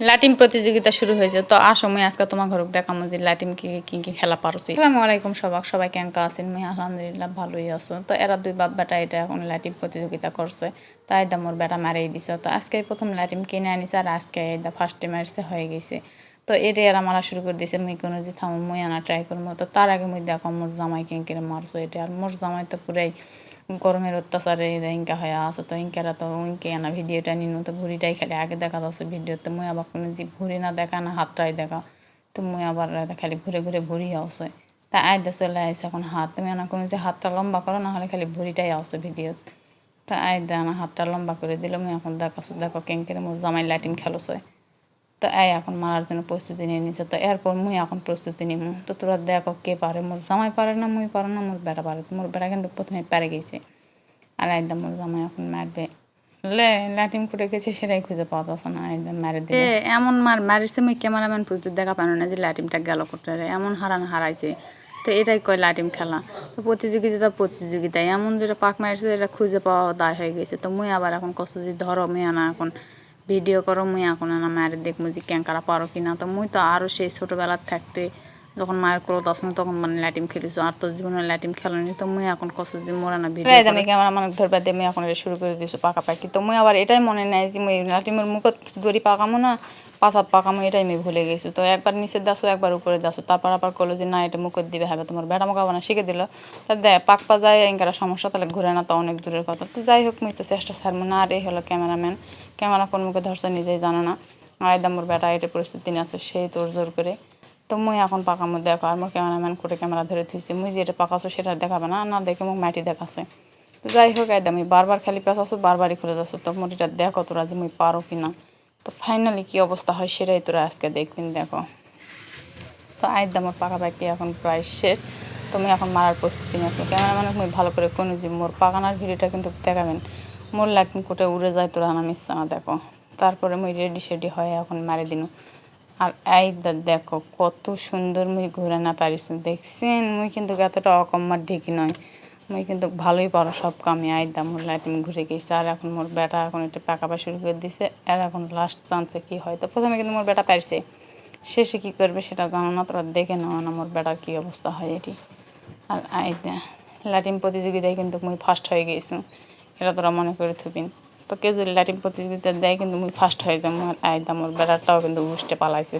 লাটিম প্রতিযোগিতা শুরু হয়েছে তো আসো, মুই আজকে তোমার ঘরক দেখামো যে লাটিম কি কি কি খেলা পারছি। আসসালামু আলাইকুম সবাক, সবাই কেনকা আছেন? মুই আলহামদুলিল্লাহ ভালোই আছো। তো এরা দুই বাপ বেটা এটা এখন লাটিম প্রতিযোগিতা করছে। তাই দা মোর বেটা মারিয়ে দিছে। তো আজকে প্রথম লাটিম কিনে আনিছে আর আজকে এটা ফার্স্টে মারছে, হয়ে গেছে। তো এটা এরা মারা শুরু করে দিয়েছে মুই কোনো যে থামো, মুই আনা ট্রাই করব তো তার আগে মুই দেখো মোর জামাই কেন মারছো। এটা আর মোর জামাই তো পুরাই গরমের অত্যাচারে ইনকা হয়ে আছে, তো ইনকারা তো ইনকে আনা ভিডিওটা নিনু তো ভুড়িটাই খালি আগে দেখা যাচ্ছে ভিডিওতে, মুই আবার কোনো যে ভুড়ি না দেখা না হাতটাই দেখা, তো মুই আবার খালি ঘুরে ঘুরে ভুড়ি আসে তা আয়দা চলে আসে এখন হাত, তুমি আনা কোনো যে হাতটা লম্বা করো, না হলে খালি ভুড়িটাই আসে ভিডিওত। তা আয়দা আনা হাতটা লম্বা করে দিলে, মুই এখন দেখাছো দেখো কেঙ্কের মোর জামাই লাইটিং খেলোছে। তো এই এখন মারার জন্য প্রস্তুতি নিয়ে নিছে। তো এরপর মুই এখন প্রস্তুতি নিব তো তোরা দেখো কে পারে। মোর জামাই পারে না, মুই পারে না, মোর বেটা পারে। মোর বেটা কিন্তু প্রথমে পারে গেছে। আর একদম মোর জামাই এখন মারবে। লে ল্যাটিন করে গেছে, সেটাই খুঁজে পাওয়া যাচ্ছে না। একদম মারে দিলে এমন মার মারিছে, মুই ক্যামেরাম্যান প্রচুর দেখা পানো না যে লাটিমটা গেল করতে এমন হারান হারাইছে। তো এটাই কয় লাটিম খেলা। তো প্রতিযোগিতা প্রতিযোগিতা। এমন যেটা পাক মারিছে এটা খুঁজে পাওয়া দায় হয়ে গেছে। তো মুই আবার এখন কষ্ট যে ধরো মেয়ে না এখন। ভিডিও করো মুই এখন না মায়ের দেখব যে ক্যাঙ্কারা পারো কিনা। তো মুই তো আরও সেই ছোটোবেলার থাকতে যখন মায়ের ক্রোধ আসলো তখন মানে ল্যাটিম খেলিছো। আর তো জীবনে ল্যাটিম খেলানি তো মুই এখন কষ্ট যে মোরা না ভিডিও আমি ক্যামেরা মানে ধরবা দিয়ে মুই এখন শুরু করে দিয়েছ পাকাপাকি। তো মুই আবার এটাই মনে নেয় যে মুই ল্যাটিমের মুখত দড়ি পাকামো না পাশাত পাকামো এটাই আমি ভুলে গেছি। তো একবার নিচে দাসো, একবার উপরে দাসো। তারপর আবার করল যে, না, এটা মুখত দিবে হবে, তোমার বেটা মুখা বানা শিখে দিল। তা দেয় পাক পা যায়, এঙ্কারা সমস্যা, তাহলে ঘুরে না, তো অনেক দূরের কথা। তো যাই হোক, মুই তো চেষ্টা ছাড়বো না, আর এই হলো ক্যামেরাম্যান। ক্যামেরা কোন মুখে ধরছে নিজেই জানো না। আর একদম মোর বেটা এটা পরিস্থিতি নিয়ে আছে, সেই তোর জোর করে। তো মুই এখন পাকামো, দেখো, আর মোর ক্যামেরাম্যান করে ক্যামেরা ধরে থুইছি। মুই যেটা পাকাছো সেটা দেখাবে না। না, দেখে মুখ মাটি দেখাছে। তো যাই হোক একদম বারবার খালি পেঁচাছো বারবারই খুলে যাচ্ছ তো মোর এটা দেখো তোরা যে মুই পারো কি না তো ফাইনালি কী অবস্থা হয় সেটাই তোরা আজকে দেখবেন দেখো। তো একদম আমার পাকাপাকি এখন প্রায় শেষ। তুমি এখন মারার প্রস্তুতি নিয়েছো। ক্যামেরাম্যান মুই ভালো করে কোনো যে মোর পাকানার ভিডিওটা কিন্তু দেখাবেন। মোর লাইটিং কোটে উড়ে যায় তোরা না মিস না, দেখো। তারপরে মুই রেডি সেডি হয়ে এখন মারি দিন। আর এই দেখো, কত সুন্দর মুই ঘুরে না পারিস দেখছেন? মুই কিন্তু এতটা অকম্মার ঢেকি নয়। মুই কিন্তু ভালোই পারো সব কামে আইদা মোর লাইটিং ঘুরে গেছে। আর এখন মোর বেটা এখন একটু পাকাপা শুরু করে দিছে। আর এখন লাস্ট চান্সে কী হয়? তো প্রথমে কিন্তু মোর বেটা পারছে। শেষে কী করবে সেটা জানো না, তোরা দেখে নেওয়া না মোর বেটার কী অবস্থা হয় এটি। আর আইদা লাইটিং প্রতিযোগিতায় কিন্তু মুই ফার্স্ট হয়ে গেছি। এটা তোরা মনে করে থুবিন তো কে যদি লাইটিং প্রতিযোগিতা দেয় কিন্তু মুই ফার্স্ট হয়ে যাব। আর আইদা মোর বেটারটাও কিন্তু উষ্টে পালাইছে।